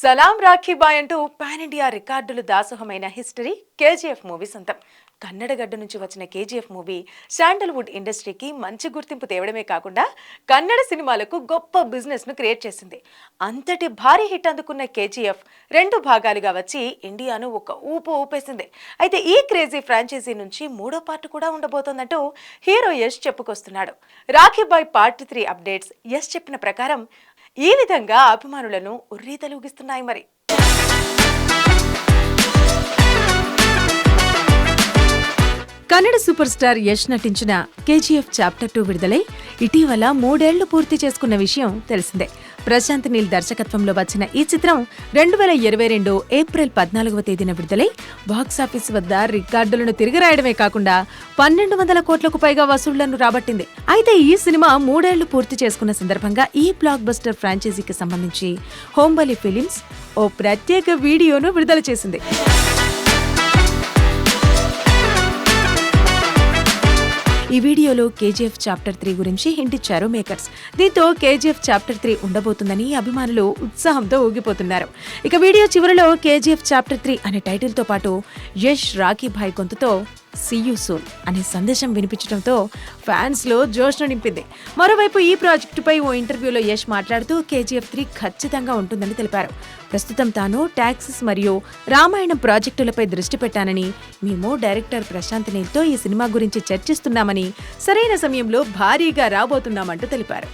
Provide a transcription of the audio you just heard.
సలాం రాఖీబాయ్ అంటూ pan India రికార్డులు దాసోహమైన history KGF movie సొంతం. కన్నడ గడ్డ నుంచి వచ్చిన కేజీఎఫ్ మూవీ శాండల్వుడ్ ఇండస్ట్రీకి మంచి గుర్తింపు తేవడమే కాకుండా కన్నడ సినిమాలకు గొప్ప బిజినెస్ను క్రియేట్ చేసింది. అంతటి భారీ హిట్ అందుకున్న కేజీఎఫ్ రెండు భాగాలుగా వచ్చి ఇండియాను ఒక ఊపు ఊపేసింది. అయితే ఈ క్రేజీ ఫ్రాంచైజీ నుంచి మూడో పార్ట్ కూడా ఉండబోతోందంటూ hero Yash చెప్పుకొస్తున్నాడు. Rocky Bhai part three updates Yash చెప్పిన ప్రకారం ఈ విధంగా అభిమానులను ఉర్రీతలూగిస్తున్నాయి మరి. కన్నడ సూపర్ స్టార్ యష్ నటించిన కేజీఎఫ్ చాప్టర్ టూ విడుదలై ఇటీవల మూడేళ్ళు పూర్తి చేసుకున్న విషయం తెలిసిందే. ప్రశాంత్ నీల్ దర్శకత్వంలో వచ్చిన ఈ చిత్రం రెండు వేల ఇరవై రెండు ఏప్రిల్ పద్నాలుగవ తేదీన విడుదలై బాక్సాఫీస్ వద్ద రికార్డులను తిరిగిరాయడమే కాకుండా పన్నెండు వందల కోట్లకు పైగా వసూళ్ళను రాబట్టింది. అయితే ఈ సినిమా మూడేళ్ళు పూర్తి చేసుకున్న సందర్భంగా ఈ బ్లాక్ బస్టర్ ఫ్రాంచైజీకి సంబంధించి హోంబలి ఫిలిమ్స్ ఓ ప్రత్యేక వీడియోను విడుదల చేసింది. ఈ వీడియోలో కేజీఎఫ్ చాప్టర్ త్రీ గురించి హింట్ ఇచ్చారు మేకర్స్. దీంతో కేజీఎఫ్ చాప్టర్ త్రీ ఉండబోతుందని అభిమానులు ఉత్సాహంతో ఊగిపోతున్నారు. ఇక వీడియో చివరిలో కేజీఎఫ్ చాప్టర్ త్రీ అనే టైటిల్తో పాటు యష్ రాఖీ భాయ్ గొంతుతో సీయూ సూన్ అనే సందేశం వినిపించడంతో ఫ్యాన్స్లో జోష్ను నింపింది. మరోవైపు ఈ ప్రాజెక్టుపై ఓ ఇంటర్వ్యూలో యష్ మాట్లాడుతూ కేజీఎఫ్ త్రీ ఖచ్చితంగా ఉంటుందని తెలిపారు. ప్రస్తుతం తాను ట్యాక్సెస్ మరియు రామాయణం ప్రాజెక్టులపై దృష్టి పెట్టానని మేము డైరెక్టర్ ప్రశాంత్ నీల్తో ఈ సినిమా గురించి చర్చిస్తున్నామని సరైన సమయంలో భారీగా రాబోతున్నామంటూ తెలిపారు.